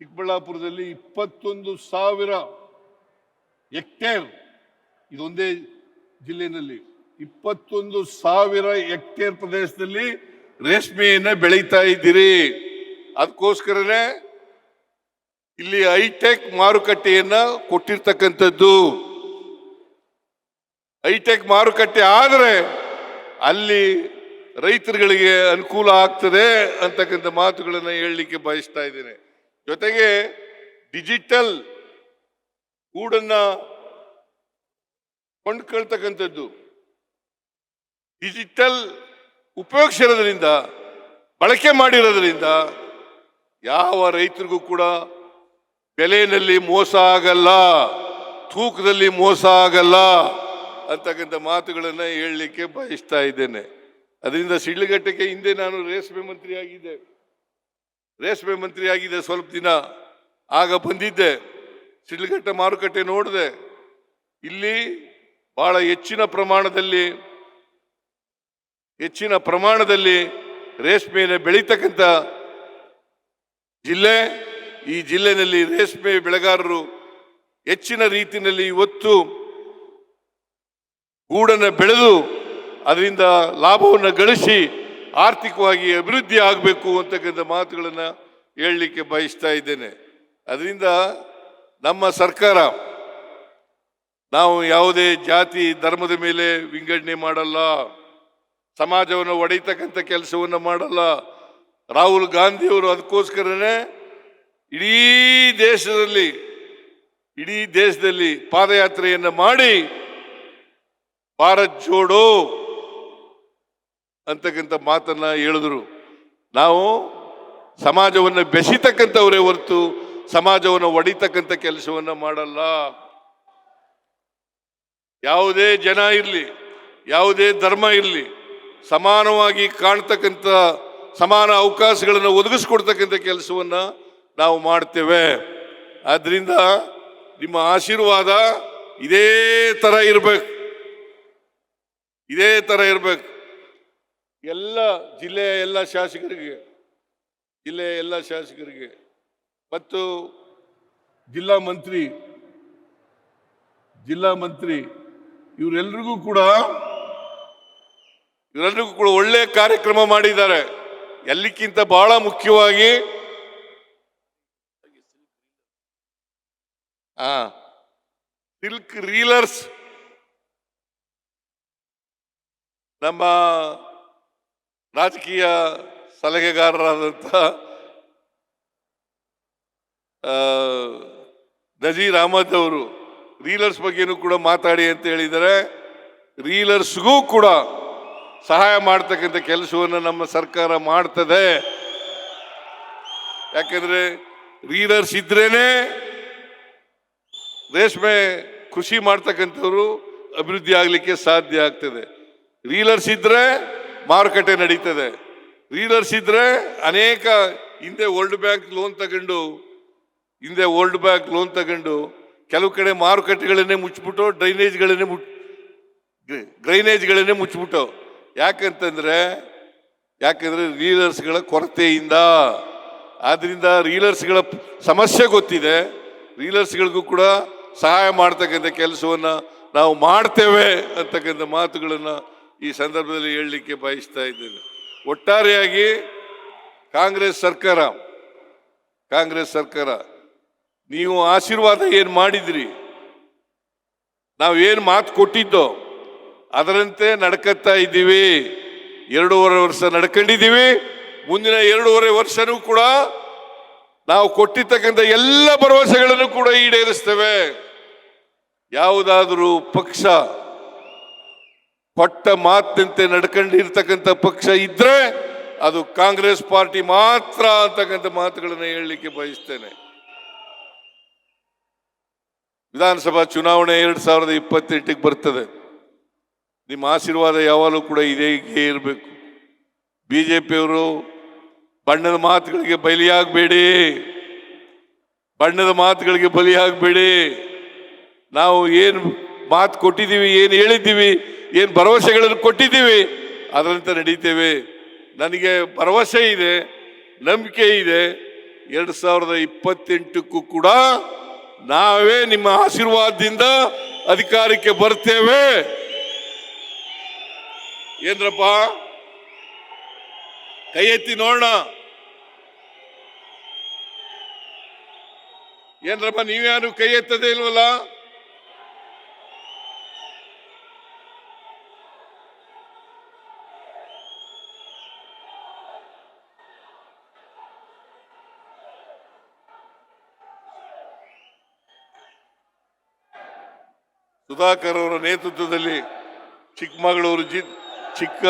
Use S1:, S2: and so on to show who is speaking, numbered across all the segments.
S1: ಚಿಕ್ಕಬಳ್ಳಾಪುರದಲ್ಲಿ ಇಪ್ಪತ್ತೊಂದು ಸಾವಿರ ಎಕ್ಟೇರ್ ಇದೊಂದೇ ಜಿಲ್ಲೆಯಲ್ಲಿ ಇಪ್ಪತ್ತೊಂದು ಸಾವಿರ ಹೆಕ್ಟೇರ್ ಪ್ರದೇಶದಲ್ಲಿ ರೇಷ್ಮೆಯನ್ನ ಬೆಳೀತಾ ಇದ್ದೀರಿ. ಅದಕ್ಕೋಸ್ಕರನೇ ಇಲ್ಲಿ ಹೈಟೆಕ್ ಮಾರುಕಟ್ಟೆಯನ್ನ ಕೊಟ್ಟಿರ್ತಕ್ಕಂಥದ್ದು. ಹೈಟೆಕ್ ಮಾರುಕಟ್ಟೆ ಆದರೆ ಅಲ್ಲಿ ರೈತರುಗಳಿಗೆ ಅನುಕೂಲ ಆಗ್ತದೆ ಅಂತಕ್ಕಂಥ ಮಾತುಗಳನ್ನು ಹೇಳಲಿಕ್ಕೆ ಬಯಸ್ತಾ ಇದ್ದೇನೆ. ಜೊತೆಗೆ ಡಿಜಿಟಲ್ ಗೂಡನ್ನ ಕೊಂಡ್ಕೊಳ್ತಕ್ಕಂಥದ್ದು ಡಿಜಿಟಲ್ ಉಪಯೋಗಿಸಿರೋದ್ರಿಂದ, ಬಳಕೆ ಮಾಡಿರೋದ್ರಿಂದ ಯಾವ ರೈತರಿಗೂ ಕೂಡ ಬೆಲೆಯಲ್ಲಿ ಮೋಸ ಆಗಲ್ಲ, ತೂಕದಲ್ಲಿ ಮೋಸ ಆಗಲ್ಲ ಅಂತಕ್ಕಂಥ ಮಾತುಗಳನ್ನು ಹೇಳಲಿಕ್ಕೆ ಬಯಸ್ತಾ ಇದ್ದೇನೆ. ಅದರಿಂದ ಸಿಡ್ಲಘಟ್ಟಕ್ಕೆ ಹಿಂದೆ ನಾನು ರೇಷ್ಮೆ ಮಂತ್ರಿ ಆಗಿದ್ದೆ. ರೇಷ್ಮೆ ಮಂತ್ರಿ ಆಗಿದೆ ಸ್ವಲ್ಪ ದಿನ. ಆಗ ಬಂದಿದ್ದೆ. ಸಿಡ್ಲಘಟ್ಟ ಮಾರುಕಟ್ಟೆ ನೋಡಿದೆ. ಇಲ್ಲಿ ಬಹಳ ಹೆಚ್ಚಿನ ಪ್ರಮಾಣದಲ್ಲಿ ಹೆಚ್ಚಿನ ಪ್ರಮಾಣದಲ್ಲಿ ರೇಷ್ಮೆಯನ್ನು ಬೆಳೀತಕ್ಕಂಥ ಜಿಲ್ಲೆ, ಈ ಜಿಲ್ಲೆಯಲ್ಲಿ ರೇಷ್ಮೆ ಬೆಳೆಗಾರರು ಹೆಚ್ಚಿನ ರೀತಿಯಲ್ಲಿ ಇವತ್ತು ಗೂಡನ್ನು ಬೆಳೆದು ಅದರಿಂದ ಲಾಭವನ್ನು ಗಳಿಸಿ ಆರ್ಥಿಕವಾಗಿ ಅಭಿವೃದ್ಧಿ ಆಗಬೇಕು ಅಂತಕ್ಕಂಥ ಮಾತುಗಳನ್ನು ಹೇಳಲಿಕ್ಕೆ ಬಯಸ್ತಾ ಇದ್ದೇನೆ. ಅದರಿಂದ ನಮ್ಮ ಸರ್ಕಾರ ನಾವು ಯಾವುದೇ ಜಾತಿ ಧರ್ಮದ ಮೇಲೆ ವಿಂಗಡಣೆ ಮಾಡಲ್ಲ, ಸಮಾಜವನ್ನು ಒಡೆಯತಕ್ಕಂಥ ಕೆಲಸವನ್ನು ಮಾಡಲ್ಲ. ರಾಹುಲ್ ಗಾಂಧಿಯವರು ಅದಕ್ಕೋಸ್ಕರನೇ ಇಡೀ ದೇಶದಲ್ಲಿ ಇಡೀ ದೇಶದಲ್ಲಿ ಪಾದಯಾತ್ರೆಯನ್ನು ಮಾಡಿ ಭಾರತ್ ಜೋಡೋ ಅಂತಕ್ಕಂಥ ಮಾತನ್ನ ಹೇಳಿದ್ರು. ನಾವು ಸಮಾಜವನ್ನು ಬೆಸಿತಕ್ಕಂಥವರೇ ಹೊರತು ಸಮಾಜವನ್ನು ಒಡಿತಕ್ಕಂಥ ಕೆಲಸವನ್ನ ಮಾಡಲ್ಲ. ಯಾವುದೇ ಜನ ಇರಲಿ, ಯಾವುದೇ ಧರ್ಮ ಇರಲಿ, ಸಮಾನವಾಗಿ ಕಾಣ್ತಕ್ಕಂಥ ಸಮಾನ ಅವಕಾಶಗಳನ್ನು ಒದಗಿಸ್ಕೊಡ್ತಕ್ಕಂಥ ಕೆಲಸವನ್ನ ನಾವು ಮಾಡ್ತೇವೆ. ಆದ್ದರಿಂದ ನಿಮ್ಮ ಆಶೀರ್ವಾದ ಇದೇ ತರ ಇರಬೇಕು. ಇದೇ ತರ ಇರಬೇಕು. ಎಲ್ಲ ಜಿಲ್ಲೆಯ ಎಲ್ಲ ಶಾಸಕರಿಗೆ, ಜಿಲ್ಲೆಯ ಎಲ್ಲ ಶಾಸಕರಿಗೆ ಮತ್ತು ಜಿಲ್ಲಾ ಮಂತ್ರಿ ಜಿಲ್ಲಾ ಮಂತ್ರಿ ಇವರೆಲ್ಲರಿಗೂ ಕೂಡ ಇವರೆಲ್ಲರಿಗೂ ಕೂಡ ಒಳ್ಳೆ ಕಾರ್ಯಕ್ರಮ ಮಾಡಿದ್ದಾರೆ. ಎಲ್ಲಿಕ್ಕಿಂತ ಬಹಳ ಮುಖ್ಯವಾಗಿ, ಆ, ಸಿಲ್ಕ್ ರೀಲರ್ಸ್, ನಮ್ಮ ರಾಜಕೀಯ ಸಲಹೆಗಾರರಾದಂಥ ನಜೀ ನಜೀರ್ ಅಹಮದ್ ಅವರು ರೀಲರ್ಸ್ ಬಗ್ಗೆನೂ ಕೂಡ ಮಾತಾಡಿ ಅಂತ ಹೇಳಿದರೆ, ರೀಲರ್ಸ್ಗೂ ಕೂಡ ಸಹಾಯ ಮಾಡ್ತಕ್ಕಂಥ ಕೆಲಸವನ್ನು ನಮ್ಮ ಸರ್ಕಾರ ಮಾಡ್ತದೆ. ಯಾಕಂದ್ರೆ ರೀಲರ್ಸ್ ಇದ್ರೇನೆ ರೇಷ್ಮೆ ಕೃಷಿ ಮಾಡ್ತಕ್ಕಂಥವ್ರು ಅಭಿವೃದ್ಧಿ ಆಗಲಿಕ್ಕೆ ಸಾಧ್ಯ ಆಗ್ತದೆ. ರೀಲರ್ಸ್ ಇದ್ರೆ ಮಾರುಕಟ್ಟೆ ನಡೀತದೆ. ರೀಲರ್ಸ್ ಇದ್ರೆ ಅನೇಕ ಹಿಂದೆ ವರ್ಲ್ಡ್ ಬ್ಯಾಂಕ್ ಲೋನ್ ತಗೊಂಡು, ಹಿಂದೆ ವರ್ಲ್ಡ್ ಬ್ಯಾಂಕ್ ಲೋನ್ ತಗೊಂಡು, ಕೆಲವು ಕಡೆ ಮಾರುಕಟ್ಟೆಗಳನ್ನೇ ಮುಚ್ಚಿಬಿಟ್ಟು ಡ್ರೈನೇಜ್ಗಳನ್ನೇ ಮುಟ್ ಡ್ರೈನೇಜ್ಗಳನ್ನೇ ಮುಚ್ಚಿಬಿಟ್ಟು. ಯಾಕಂತಂದ್ರೆ, ಯಾಕಂದ್ರೆ ರೀಲರ್ಸ್ಗಳ ಕೊರತೆಯಿಂದ. ಆದ್ರಿಂದ ರೀಲರ್ಸ್ಗಳ ಸಮಸ್ಯೆ ಗೊತ್ತಿದೆ. ರೀಲರ್ಸ್ಗಳಿಗೂ ಕೂಡ ಸಹಾಯ ಮಾಡ್ತಕ್ಕಂಥ ಕೆಲಸವನ್ನ ನಾವು ಮಾಡ್ತೇವೆ ಅಂತಕ್ಕಂಥ ಮಾತುಗಳನ್ನ ಈ ಸಂದರ್ಭದಲ್ಲಿ ಹೇಳಲಿಕ್ಕೆ ಬಯಸ್ತಾ ಇದ್ದೇನೆ. ಒಟ್ಟಾರೆಯಾಗಿ ಕಾಂಗ್ರೆಸ್ ಸರ್ಕಾರ ಕಾಂಗ್ರೆಸ್ ಸರ್ಕಾರ, ನೀವು ಆಶೀರ್ವಾದ ಏನು ಮಾಡಿದ್ರಿ? ನಾವು ಏನು ಮಾತು ಕೊಟ್ಟಿದ್ದೋ, ಅದರಂತೆ ನಡ್ಕತ್ತಾ ಇದ್ದೀವಿ. ಎರಡೂವರೆ ವರ್ಷ ನಡ್ಕೊಂಡಿದ್ದೀವಿ. ಮುಂದಿನ ಎರಡೂವರೆ ವರ್ಷನೂ ಕೂಡ ನಾವು ಕೊಟ್ಟಿರ್ತಕ್ಕಂಥ ಎಲ್ಲ ಭರವಸೆಗಳನ್ನು ಕೂಡ ಈಡೇರಿಸ್ತೇವೆ. ಯಾವುದಾದರೂ ಪಕ್ಷ ಕೊಟ್ಟ ಮಾತಂತೆ ನಡ್ಕೊಂಡಿರ್ತಕ್ಕಂಥ ಪಕ್ಷ ಇದ್ರೆ ಅದು ಕಾಂಗ್ರೆಸ್ ಪಾರ್ಟಿ ಮಾತ್ರ ಅಂತಕ್ಕಂಥ ಮಾತುಗಳನ್ನು ಹೇಳಲಿಕ್ಕೆ ಬಯಸ್ತೇನೆ. ವಿಧಾನಸಭಾ ಚುನಾವಣೆ ಎರಡ್ ಸಾವಿರದ ಇಪ್ಪತ್ತೆಂಟಿಗೆ ಬರ್ತದೆ. ನಿಮ್ಮ ಆಶೀರ್ವಾದ ಯಾವಾಗಲೂ ಕೂಡ ಇದೇ ಇರಬೇಕು. ಬಿ ಜೆ ಪಿಯವರು ಬಣ್ಣದ ಮಾತುಗಳಿಗೆ ಬಲಿಯಾಗಬೇಡಿ ಬಣ್ಣದ ಮಾತುಗಳಿಗೆ ಬಲಿಯಾಗಬೇಡಿ ನಾವು ಏನು ಮಾತು ಕೊಟ್ಟಿದ್ದೀವಿ, ಏನು ಹೇಳಿದ್ದೀವಿ ಏನು ಭರವಸೆಗಳನ್ನು ಕೊಟ್ಟಿದ್ದೀವಿ? ಅದರಂತೆ ನಡೀತೇವೆ. ನನಗೆ ಭರವಸೆ ಇದೆ, ನಂಬಿಕೆ ಇದೆ. ಎರಡು ಸಾವಿರದ ಇಪ್ಪತ್ತೆಂಟಕ್ಕೂ ಕೂಡ ನಾವೇ ನಿಮ್ಮ ಆಶೀರ್ವಾದದಿಂದ ಅಧಿಕಾರಕ್ಕೆ ಬರ್ತೇವೆ. ಏನ್ರಪ್ಪ? ಕೈ ಎತ್ತಿ ನೋಡೋಣ. ಏನ್ರಪ್ಪ, ನೀವ್ಯಾರು ಕೈ ಎತ್ತದೇ ಇಲ್ವಲ್ಲ? ಸುಧಾಕರ್ ಅವರ ನೇತೃತ್ವದಲ್ಲಿ ಚಿಕ್ಕಮಗಳೂರು ಜಿ, ಚಿಕ್ಕ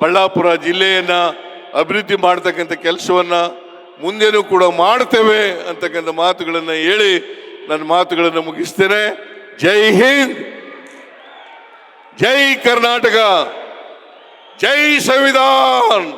S1: ಬಳ್ಳಾಪುರ ಜಿಲ್ಲೆಯನ್ನ ಅಭಿವೃದ್ಧಿ ಮಾಡ್ತಕ್ಕಂಥ ಕೆಲಸವನ್ನ ಮುಂದೆನೂ ಕೂಡ ಮಾಡ್ತೇವೆ ಅಂತಕ್ಕಂಥ ಮಾತುಗಳನ್ನು ಹೇಳಿ ನನ್ನ ಮಾತುಗಳನ್ನು ಮುಗಿಸ್ತೇನೆ. ಜೈ ಹಿಂದ್! ಜೈ ಕರ್ನಾಟಕ! ಜೈ ಸಂವಿಧಾನ್!